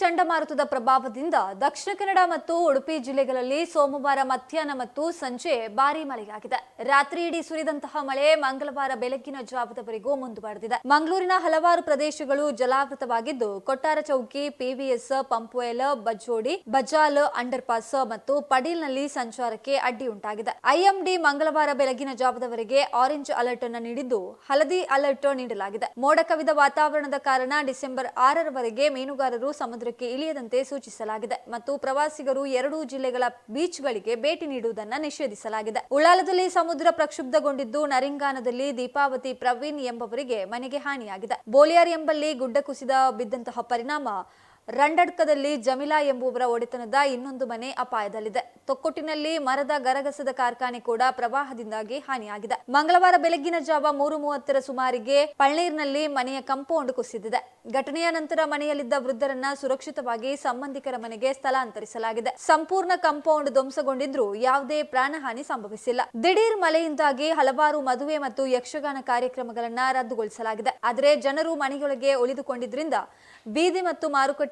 ಚಂಡಮಾರುತದ ಪ್ರಭಾವದಿಂದ ದಕ್ಷಿಣ ಕನ್ನಡ ಮತ್ತು ಉಡುಪಿ ಜಿಲ್ಲೆಗಳಲ್ಲಿ ಸೋಮವಾರ ಮಧ್ಯಾಹ್ನ ಮತ್ತು ಸಂಜೆ ಭಾರಿ ಮಳೆಯಾಗಿದೆ. ರಾತ್ರಿ ಇಡೀ ಸುರಿದಂತಹ ಮಳೆ ಮಂಗಳವಾರ ಬೆಳಗ್ಗಿನ ಜಾವದವರೆಗೂ ಮುಂದುವರೆದಿದೆ. ಮಂಗಳೂರಿನ ಹಲವಾರು ಪ್ರದೇಶಗಳು ಜಲಾವೃತವಾಗಿದ್ದು, Kottara Chowki PVS Pumpwell Bajjodi Bajal under pass ಮತ್ತು ಪಡೀಲ್ನಲ್ಲಿ ಸಂಚಾರಕ್ಕೆ ಅಡ್ಡಿ ಉಂಟಾಗಿದೆ. ಐಎಂಡಿ ಮಂಗಳವಾರ ಬೆಳಗಿನ ಜಾವದವರೆಗೆ ಆರೆಂಜ್ ಅಲರ್ಟ್ ಅನ್ನು ನೀಡಿದ್ದು, ಹಳದಿ ಅಲರ್ಟ್ ನೀಡಲಾಗಿದೆ. ಮೋಡ ಕವಿದ ವಾತಾವರಣದ ಕಾರಣ ಡಿಸೆಂಬರ್ ಆರರವರೆಗೆ ಮೀನುಗಾರರು ಸಮುದ್ರಕ್ಕೆ ಇಳಿಯದಂತೆ ಸೂಚಿಸಲಾಗಿದೆ ಮತ್ತು ಪ್ರವಾಸಿಗರು ಎರಡೂ ಜಿಲ್ಲೆಗಳ ಬೀಚ್ಗಳಿಗೆ ಭೇಟಿ ನೀಡುವುದನ್ನು ನಿಷೇಧಿಸಲಾಗಿದೆ. ಉಳ್ಳಾಲದಲ್ಲಿ ಸಮುದ್ರ ಪ್ರಕ್ಷುಬ್ಧಗೊಂಡಿದ್ದು ನರಿಂಗಾನದಲ್ಲಿ ದೀಪಾವತಿ ಪ್ರವೀಣ್ ಎಂಬವರಿಗೆ ಮನೆಗೆ ಹಾನಿಯಾಗಿದೆ. ಬೋಲಿಯಾರ್ ಎಂಬಲ್ಲಿ ಗುಡ್ಡ ಕುಸಿದ ಬಿದ್ದಂತಹ ಪರಿಣಾಮ ರಂಡಡ್ಕದಲ್ಲಿ ಜಮಿಲಾ ಎಂಬುವರ ಒಡೆತನದ ಇನ್ನೊಂದು ಮನೆ ಅಪಾಯದಲ್ಲಿದೆ. ತೊಕ್ಕೊಟ್ಟಿನಲ್ಲಿ ಮರದ ಗರಗಸದ ಕಾರ್ಖಾನೆ ಕೂಡ ಪ್ರವಾಹದಿಂದಾಗಿ ಹಾನಿಯಾಗಿದೆ. ಮಂಗಳವಾರ ಬೆಳಗ್ಗಿನ ಜಾವ ಮೂರು ಮೂವತ್ತರ ಸುಮಾರಿಗೆ ಪಳ್ನೀರ್ನಲ್ಲಿ ಮನೆಯ ಕಂಪೌಂಡ್ ಕುಸಿದಿದೆ ಘಟನೆಯ ನಂತರ ಮನೆಯಲ್ಲಿದ್ದ ವೃದ್ಧರನ್ನ ಸುರಕ್ಷಿತವಾಗಿ ಸಂಬಂಧಿಕರ ಮನೆಗೆ ಸ್ಥಳಾಂತರಿಸಲಾಗಿದೆ. ಸಂಪೂರ್ಣ ಕಂಪೌಂಡ್ ಧ್ವಂಸಗೊಂಡಿದ್ರೂ ಯಾವುದೇ ಪ್ರಾಣಹಾನಿ ಸಂಭವಿಸಿಲ್ಲ. ದಿಢೀರ್ ಮಳೆಯಿಂದಾಗಿ ಹಲವಾರು ಮದುವೆ ಮತ್ತು ಯಕ್ಷಗಾನ ಕಾರ್ಯಕ್ರಮಗಳನ್ನ ರದ್ದುಗೊಳಿಸಲಾಗಿದೆ. ಆದರೆ ಜನರು ಮನೆಯೊಳಗೆ ಉಳಿದುಕೊಂಡಿದ್ರಿಂದ ಬೀದಿ ಮತ್ತು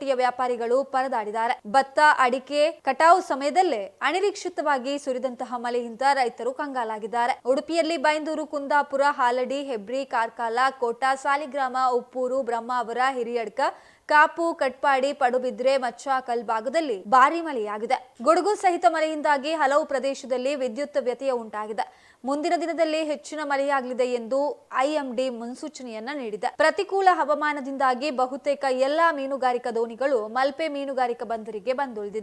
ಮಾರುಕಟ್ಟೆಯ ವ್ಯಾಪಾರಿಗಳು ಪರದಾಡಿದ್ದಾರೆ. ಭತ್ತ, ಅಡಿಕೆ, ಕಟಾವು ಸಮಯದಲ್ಲೇ ಅನಿರೀಕ್ಷಿತವಾಗಿ ಸುರಿದಂತಹ ಮಳೆಯಿಂದ ರೈತರು ಕಂಗಾಲಾಗಿದ್ದಾರೆ. ಉಡುಪಿಯಲ್ಲಿ ಬೈಂದೂರು ಕುಂದಾಪುರ, ಹಾಲಡಿ, ಹೆಬ್ರಿ ಕಾರ್ಕಾಲ ಕೋಟ, ಸಾಲಿಗ್ರಾಮ, ಉಪ್ಪೂರು ಬ್ರಹ್ಮಾವರ ಹಿರಿಯಡ್ಕ ಕಾಪು ಕಟ್ಪಾಡಿ ಪಡುಬಿದ್ರೆ ಮಚ್ಚಾಕಲ್ ಭಾಗದಲ್ಲಿ ಭಾರಿ ಮಳೆಯಾಗಿದೆ. ಗುಡುಗು ಸಹಿತ ಮಳೆಯಿಂದಾಗಿ ಹಲವು ಪ್ರದೇಶದಲ್ಲಿ ವಿದ್ಯುತ್ ವ್ಯತ್ಯಯ ಉಂಟಾಗಿದೆ. ಮುಂದಿನ ದಿನದಲ್ಲಿ ಹೆಚ್ಚಿನ ಮಳೆಯಾಗಲಿದೆ ಎಂದು ಐಎಂಡಿ ಮುನ್ಸೂಚನೆಯನ್ನ ನೀಡಿದೆ. ಪ್ರತಿಕೂಲ ಹವಾಮಾನದಿಂದಾಗಿ ಬಹುತೇಕ ಎಲ್ಲಾ ಮೀನುಗಾರಿಕಾ ದೋಣಿಗಳು ಮಲ್ಪೆ ಮೀನುಗಾರಿಕಾ ಬಂದರಿಗೆ ಬಂದುಳಿದಿದೆ